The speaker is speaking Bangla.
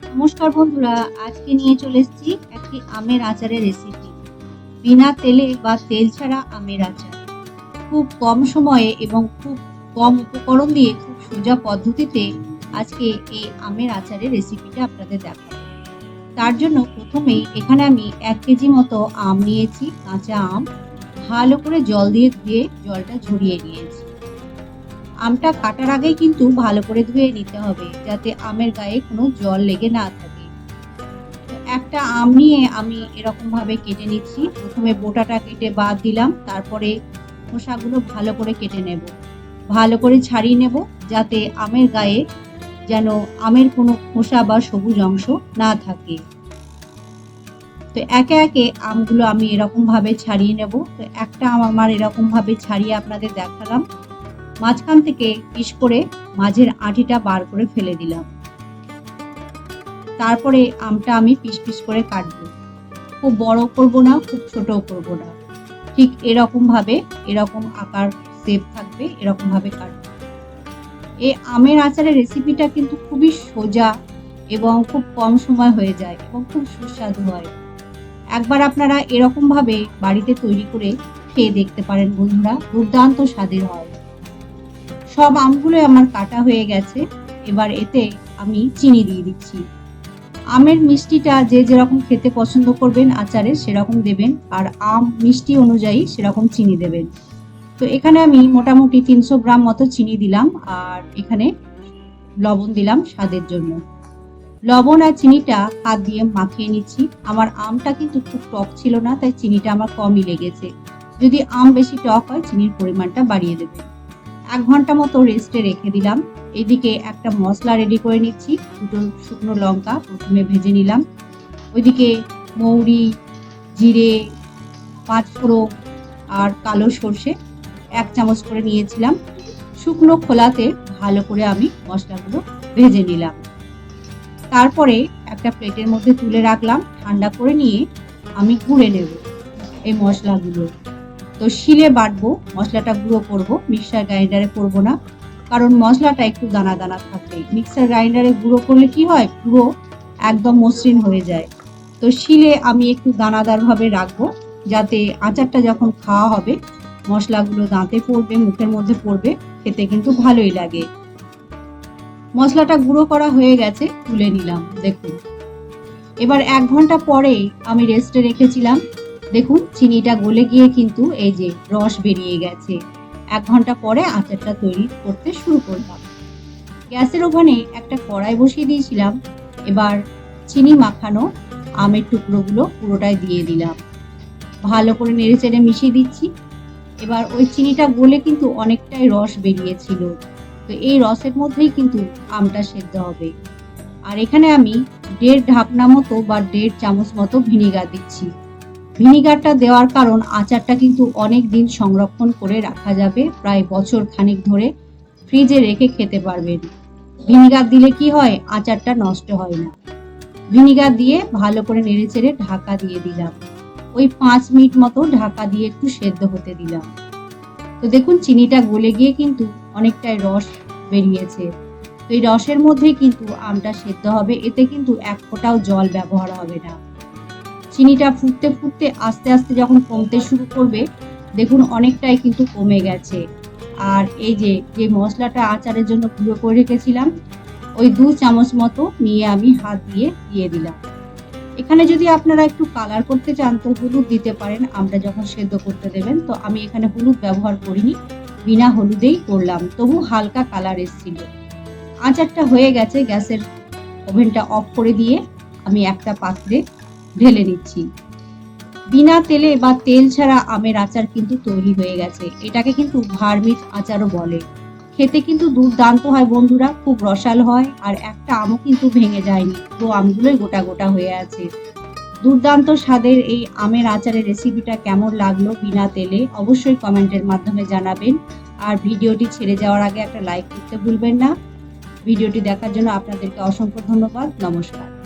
নমস্কার বন্ধুরা, আজকে নিয়ে চলে এসেছি একটি আমের আচারের রেসিপি বিনা তেলে বা তেল ছাড়া আমের আচার। খুব কম সময়ে এবং খুব কম উপকরণ দিয়ে খুব সোজা পদ্ধতিতে আজকে এই আমের আচারের রেসিপিটা আপনাদের দেখাবো। তার জন্য প্রথমেই এখানে আমি এক কেজি মতো আম নিয়েছি, কাঁচা আম। ভালো করে জল দিয়ে ধুয়ে জলটা ঝরিয়ে নিয়েছি। আমটা কাটার আগেই কিন্তু ভালো করে ধুয়ে নিতে হবে, যাতে আমের গায়ে কোনো জল লেগে না থাকে। একটা আম নিয়ে আমি এরকম ভাবে কেটে নিচ্ছি। প্রথমে বোটাটা কেটে বাদ দিলাম, তারপরে খোসাগুলো ভালো করে কেটে নেব। ভালো করে ছাড়িয়ে নেব, যাতে আমের গায়ে যেন আমের কোনো খোসা বা সবুজ অংশ না থাকে। তো একে একে আমগুলো আমি এরকম ভাবে ছাড়িয়ে নেব। তো একটা আম আমার এরকম ভাবে ছাড়িয়ে আপনাদের দেখালাম। মাঝখান থেকে পিস করে মাঝের আঁটিটা বার করে ফেলে দিলাম। তারপরে আমটা আমি পিস পিস করে কাটবো। খুব বড় করব না, খুব ছোটও করব না। ঠিক এরকম ভাবে, এরকম আকার সেপ থাকবে, এরকম ভাবে কাটবো। এই আমের আচারের রেসিপিটা কিন্তু খুবই সোজা এবং খুব কম সময় হয়ে যায় এবং খুব সুস্বাদু হয়। একবার আপনারা এরকম ভাবে বাড়িতে তৈরি করে খেয়ে দেখতে পারেন বন্ধুরা, দুর্দান্ত স্বাদের হয়। সব আমগুলোই আমার কাটা হয়ে গেছে। এবার এতে আমি চিনি দিয়ে দিচ্ছি। আমের মিষ্টিটা যে যেরকম খেতে পছন্দ করবেন আচারে সেরকম দেবেন, আর আম মিষ্টি অনুযায়ী সেরকম চিনি দেবেন। তো এখানে আমি মোটামুটি তিনশো গ্রাম মতো চিনি দিলাম, আর এখানে লবণ দিলাম স্বাদের জন্য। লবণ আর চিনিটা হাত দিয়ে মাখিয়ে নিচ্ছি। আমার আমটা কিন্তু খুব টক ছিল না, তাই চিনিটা আমার কমই লেগেছে। যদি আম বেশি টক হয়, চিনির পরিমাণটা বাড়িয়ে দেবেন এক ঘণ্টা মতো রেস্টে রেখে দিলাম। এদিকে একটা মশলা রেডি করে নিচ্ছি, দুটো শুকনো লঙ্কা প্রথমে ভেজে নিলাম। ওইদিকে মৌরি, জিরে, পাঁচফোড়ন আর কালো সর্ষে এক চামচ করে নিয়েছিলাম। শুকনো খোলাতে ভালো করে আমি মশলাগুলো ভেজে নিলাম। তারপরে একটা প্লেটের মধ্যে তুলে রাখলাম। ঠান্ডা করে নিয়ে আমি গুঁড়ে নেব এই মশলাগুলো তো শিলে বাটবো, মশলাটা গুঁড়ো করব মিক্সার গ্রাইন্ডারে করব না, কারণ মশলাটা একটু দানা দানা থাকে মিক্সার গ্রাইন্ডারে গুঁড়ো করলে কি হয়? পুরো একদম মসৃণ হয়ে যায়। তো শিলে আমি একটু দানাদারভাবে রাখব, যাতে আচারটা যখন খাওয়া হবে, মশলাগুলো দাঁতে পড়বে, মুখের মধ্যে পড়বে, খেতে কিন্তু ভালোই লাগে। মশলাটা গুঁড়ো করা হয়ে গেছে, তুলে নিলাম, দেখুন। এবার এক ঘণ্টা পরে আমি রেস্টে রেখেছিলাম চিনিটা গলে গিয়ে কিন্তু এই যে রস বেরিয়ে গেছে। এক ঘণ্টা পরে আচারটা তৈরি করতে শুরু করলাম। গ্যাসের ওখানে একটা কড়াই বসিয়ে দিয়েছিলাম। এবার চিনি মাখানো আমের টুকরোগুলো পুরোটাই দিয়ে দিলাম। ভালো করে নেড়ে চেড়ে মিশিয়ে দিচ্ছি। এবার ওই চিনিটা গলে কিন্তু অনেকটাই রস বেরিয়েছিল। তো এই রসের মধ্যেই কিন্তু আমটা সেদ্ধ হবে। আর এখানে আমি দেড় ঢাকনা মতো বা দেড় চামচ মতো ভিনিগার দিচ্ছি। ভিনিগারটা দেওয়ার কারণ আচারটা কিন্তু অনেক দিন সংরক্ষণ করে রাখা যাবে, প্রায় বছর খানিক ধরে ফ্রিজে রেখে খেতে পারবেন। ভিনিগার দিলে কি হয়? আচারটা নষ্ট হয় না। ভিনিগার দিয়ে ভালো করে নেড়ে চেড়ে ঢাকা দিয়ে দিলাম। ওই পাঁচ মিনিট মতো ঢাকা দিয়ে একটু সেদ্ধ হতে দিলাম। তো দেখুন, চিনিটা গলে গিয়ে কিন্তু অনেকটাই রস বেরিয়েছে। তো এই রসের মধ্যেই কিন্তু আমটা সেদ্ধ হবে, এতে কিন্তু এক ফোঁটাও জল ব্যবহার হবে না। চিনিটা ফুটতে ফুটতে আস্তে আস্তে যখন কমতে শুরু করবে, দেখুন অনেকটাই কিন্তু কমে গেছে। আর এই যে যে মশলাটা আচারের জন্য গুঁড়ো করে রেখেছিলাম, ওই দু চামচ মতো নিয়ে আমি হাত দিয়ে দিয়ে দিলাম। এখানে যদি আপনারা একটু কালার করতে চান, তো হলুদ দিতে পারেন আমরা যখন সেদ্ধ করতে দেবেন, তো আমি এখানে হলুদ ব্যবহার করিনি, বিনা হলুদেই করলাম। তবু হালকা কালার এসেছিল। আচারটা হয়ে গেছে, গ্যাসের ওভেনটা অফ করে দিয়ে আমি একটা পাত্রে ঢেলে নিচ্ছি বিনা তেলে বা তেল ছাড়া আমের আচার কিন্তু তৈরি হয়ে গেছে। এটাকে কিন্তু ভার্মিট আচারও বলে। খেতে কিন্তু দুর্দান্ত হয় বন্ধুরা, খুব রসাল হয় আর একটা আমও কিন্তু ভেঙে যায়নি। তো আমগুলোই গোটা গোটা হয়ে আছে। দুর্দান্ত স্বাদের এই আমের আচারের রেসিপিটা কেমন লাগল বিনা তেলে অবশ্যই কমেন্টের মাধ্যমে জানাবেন। আর ভিডিওটি ছেড়ে যাওয়ার আগে একটা লাইক করতে ভুলবেন না। ভিডিওটি দেখার জন্য আপনাদেরকে অসংখ্য ধন্যবাদ। নমস্কার।